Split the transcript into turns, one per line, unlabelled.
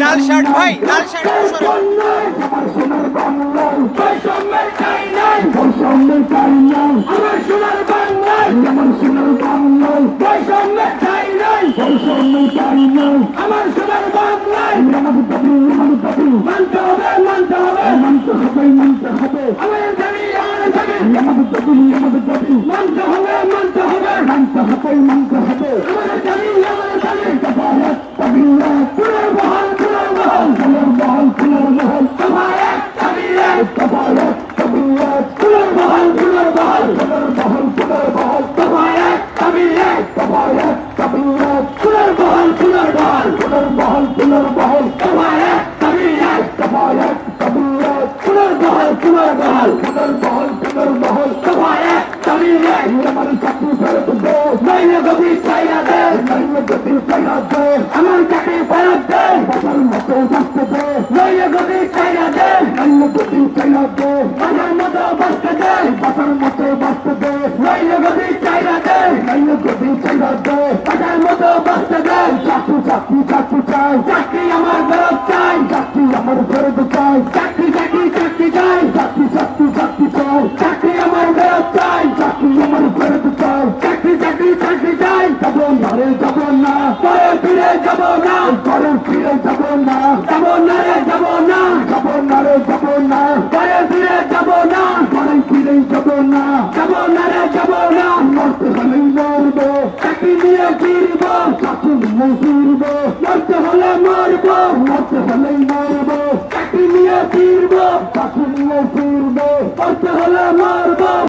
লাল shirt ভাই লাল shirt
আমার সোনার বাংলায়। মানতে হবে। Yamada Tapu, Yamada Tapu, Manta পুনর্বহাল পুনর্বহাল পুনর্বহাল দফায় দাবি আমার চাকরি ফেরত দে নইলে গতি চাইনা দে। নইলে গতি চাইনা দে। আমার চাকরি ফেরত দে। বাবার মতো বাঁচতে দে। নইলে গতি চাইনা দে। নইলে গতি চাইনা দে। বাবার মতো বাঁচতে দে। বাবার মতো বাঁচতে দে। নইলে গতি চাইনা দে। নইলে গতি চাইনা দে। বাবার মতো বাঁচতে দে। চাকরি চাকরি চাকরি চাকরি চাকরি চাই যাব না রে, যাব না। পরে ফিরে যাব না। পরে ফিরে যাব না। যাব না রে, যাব না। যাব না রে, যাব না। পরে ফিরে যাব না। পরে ফিরে যাব না। যাব না রে, যাব না। মরতে হলেই মরবো, চাকরি নিয়ে ফিরব, চাকরি নিয়ে ফিরব। মরতে হলে মরব, মরতে হলেই মরব। চাকরি নিয়ে ফিরব, চাকরি নিয়ে ফিরব। মরতে হলে মরব।